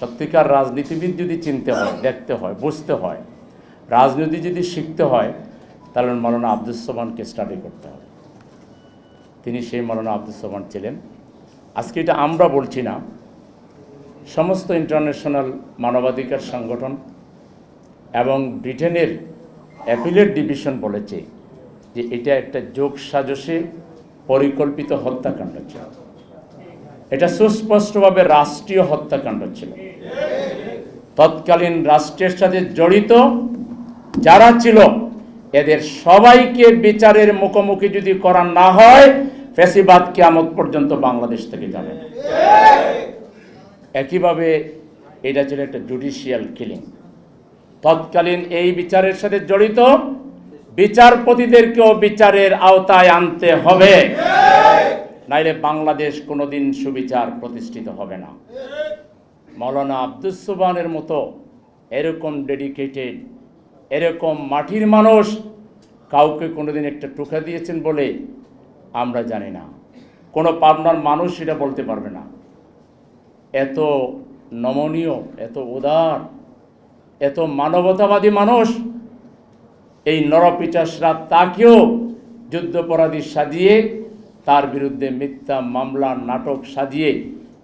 সত্যিকার রাজনীতিবিদ যদি চিনতে হয়, দেখতে হয়, বুঝতে হয়, রাজনীতি যদি শিখতে হয়, তাহলে মৌলানা আব্দুল সোবানকে স্টাডি করতে হবে। তিনি সেই মৌলানা আব্দুল সোবান ছিলেন। আজকে এটা আমরা বলছি না। সমস্ত ইন্টারন্যাশনাল মানবাধিকার সংগঠন এবং ব্রিটেনের অ্যাপিলেট ডিভিশন বলেছে যে এটা একটা যোগ সাজসে পরিকল্পিত হত্যাকাণ্ড ছিল। এটা সুস্পষ্টভাবে রাষ্ট্রীয় হত্যাকাণ্ড ছিল। তৎকালীন রাষ্ট্রের সাথে জড়িত যারা ছিল, এদের সবাইকে বিচারের মুখোমুখি যদি করা না হয়, ফেসিবাদ কিয়ামত পর্যন্ত বাংলাদেশ থেকে যাবে। একইভাবে এটা ছিল একটা জুডিশিয়াল কিলিং তৎকালীন এই বিচারের সাথে জড়িত বিচারপতিদেরকেও বিচারের আওতায় আনতে হবে। নাইলে বাংলাদেশ কোনোদিন সুবিচার প্রতিষ্ঠিত হবে না। মৌলানা আব্দুস সুবানের মতো এরকম ডেডিকেটেড এরকম মাটির মানুষ কাউকে কোনোদিন একটা টুকা দিয়েছেন বলে আমরা জানি না। কোনো পাবনার মানুষ সেটা বলতে পারবে না। এত নমনীয়, এত উদার, এত মানবতাবাদী মানুষ এই নরপিচাসরা তাকেও যুদ্ধপরাধী সাজিয়ে তার বিরুদ্ধে মিথ্যা মামলা, নাটক সাজিয়ে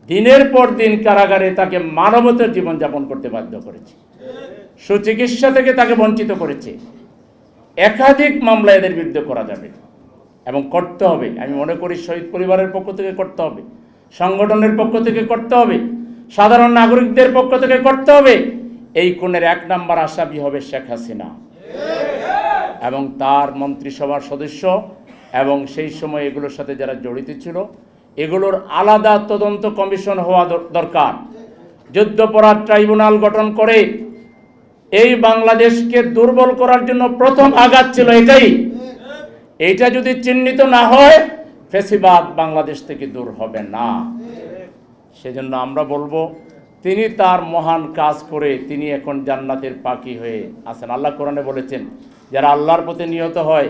দিনের পর দিন কারাগারে তাকে মানবতার জীবনযাপন করতে বাধ্য করেছে। সুচিকিৎসা থেকে তাকে বঞ্চিত করেছে। একাধিক মামলা এদের বিরুদ্ধে করা যাবে এবং করতে হবে। আমি মনে করি শহীদ পরিবারের পক্ষ থেকে করতে হবে, সংগঠনের পক্ষ থেকে করতে হবে, সাধারণ নাগরিকদের পক্ষ থেকে করতে হবে। এই কোণের এক নাম্বার আসামি হবে শেখ হাসিনা। এবং তার মন্ত্রিসভার সদস্য এবং সেই সময় এগুলোর সাথে যারা জড়িত ছিল, এগুলোর আলাদা তদন্ত কমিশন হওয়া দর- দরকার। যুদ্ধপরাধ ট্রাইব্যুনাল গঠন করে এই বাংলাদেশকে দুর্বল করার জন্য প্রথম আঘাত ছিল এটাই। এইটা যদি চিহ্নিত না হয়, ফেসিবাদ বাংলাদেশ থেকে দূর হবে না। সেজন্য আমরা বলব, তিনি তার মহান কাজ করে তিনি এখন জান্নাতের পাখি হয়ে আছেন। আল্লাহ কোরআনে বলেছেন, যারা আল্লাহর পথে নিহত হয়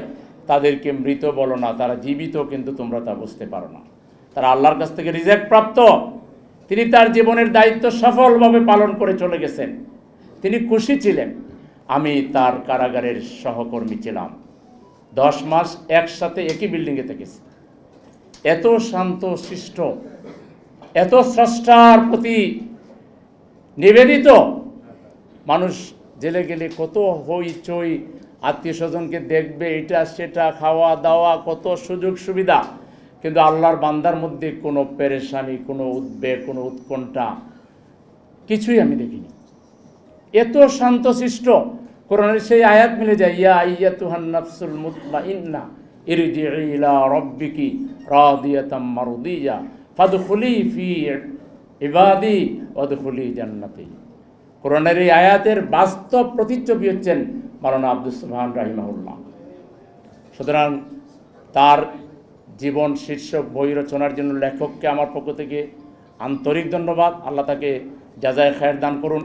তাদেরকে মৃত বলো না, তারা জীবিত, কিন্তু তোমরা তা বুঝতে পারো না। তারা আল্লাহর কাছ থেকে রিজেক্ট প্রাপ্ত। তিনি তার জীবনের দায়িত্ব সফলভাবে পালন করে চলে গেছেন। তিনি খুশি ছিলেন। আমি তার কারাগারের সহকর্মী ছিলাম। দশ মাস একসাথে একই বিল্ডিংয়ে থেকেছি। এত শান্ত, শিষ্ট, এত স্রষ্টার প্রতি নিবেদিত। মানুষ জেলে গেলে কত হই চই আত্মীয় স্বজনকে দেখবে, এটা, সেটা খাওয়া দাওয়া কত সুযোগ সুবিধা। কিন্তু আল্লাহর বান্দার মধ্যে কোনো পেরেশানি, কোনো উদ্বেগ, কোনো উৎকণ্ঠা কিছুই আমি দেখিনি। এত শান্তশিষ্ট কোরআনের সেই আয়াত মিলে যায়, ইয়া আইয়াতুহান নাফসুল মুতমাইন্না ইরজি ইলা রাব্বিকি রাদিয়াতাম মারদিয়া ফাদখুলি ফি ইবাদি ওয়াদখুলি জান্নাতি। কোরআনের এই আয়াতের বাস্তব প্রতিচ্ছবি হচ্ছেন মাওলানা আব্দুল সুবহান রাহিমাহুল্লাহ। সুতরাং তার জীবন শীর্ষক বই রচনার জন্য লেখককে আমার পক্ষ থেকে আন্তরিক ধন্যবাদ। আল্লাহ তাকে যাজায় খায়ের দান করুন।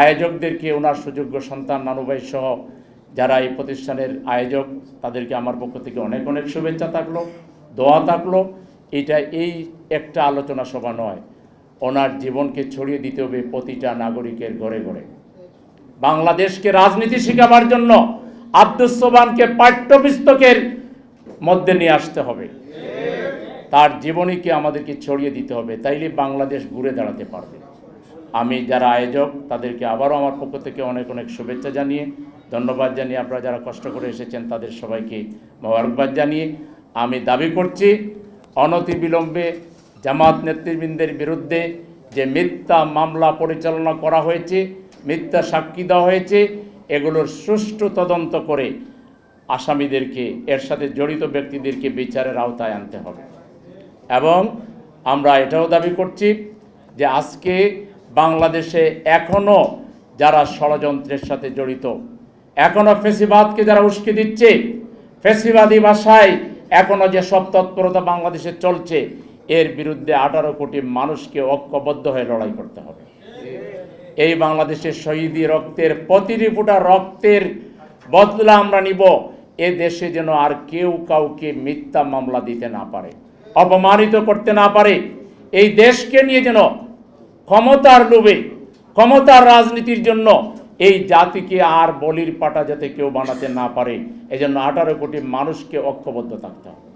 আয়োজকদেরকে ওনার সুযোগ্য সন্তান নানুভাই সহ যারা এই প্রতিষ্ঠানের আয়োজক, তাদেরকে আমার পক্ষ থেকে অনেক অনেক শুভেচ্ছা থাকল, দোয়া থাকল। এটা এই একটা আলোচনা সভা নয়। ওনার জীবনকে ছড়িয়ে দিতে হবে প্রতিটা নাগরিকের ঘরে ঘরে। বাংলাদেশকে রাজনীতি শেখাবার জন্য আব্দুস সোবানকে পাঠ্যপুস্তকের মধ্যে নিয়ে আসতে হবে। তার জীবনীকে আমাদেরকে ছড়িয়ে দিতে হবে, তাইলে বাংলাদেশ ঘুরে দাঁড়াতে পারবে। আমি যারা আয়োজক, তাদেরকে আবারও আমার পক্ষ থেকে অনেক অনেক শুভেচ্ছা জানিয়ে, ধন্যবাদ জানিয়ে আপনারা যারা কষ্ট করে এসেছেন, তাদের সবাইকে মোবারকবাদ জানিয়ে আমি দাবি করছি অনতিবিলম্বে জামাত নেতৃবৃন্দের বিরুদ্ধে যে মিথ্যা মামলা পরিচালনা করা হয়েছে মিথ্যা সাক্ষী দেওয়া হয়েছে, এগুলোর সুষ্ঠু তদন্ত করে আসামিদেরকে, এর সাথে জড়িত ব্যক্তিদেরকে বিচারের আওতায় আনতে হবে। এবং আমরা এটাও দাবি করছি যে আজকে বাংলাদেশে এখনও যারা ষড়যন্ত্রের সাথে জড়িত এখনও ফেসিবাদকে যারা উস্কে দিচ্ছে, ফেসিবাদী ভাষায় এখনও যে সব তৎপরতা বাংলাদেশে চলছে, এর বিরুদ্ধে আঠারো কোটি মানুষকে ঐক্যবদ্ধ হয়ে লড়াই করতে হবে। এই বাংলাদেশের শহীদি রক্তের প্রতিটি ফোঁটা রক্তের বদলা আমরা নিব। এ দেশে যেন আর কেউ কাউকে মিথ্যা মামলা দিতে না পারে, অপমানিত করতে না পারে। এই দেশকে নিয়ে যেন ক্ষমতার লোভে, ক্ষমতার রাজনীতির জন্য এই জাতিকে আর বলির পাটা যাতে কেউ বানাতে না পারে, এজন্য আঠারো কোটি মানুষকে ঐক্যবদ্ধ থাকতে হবে।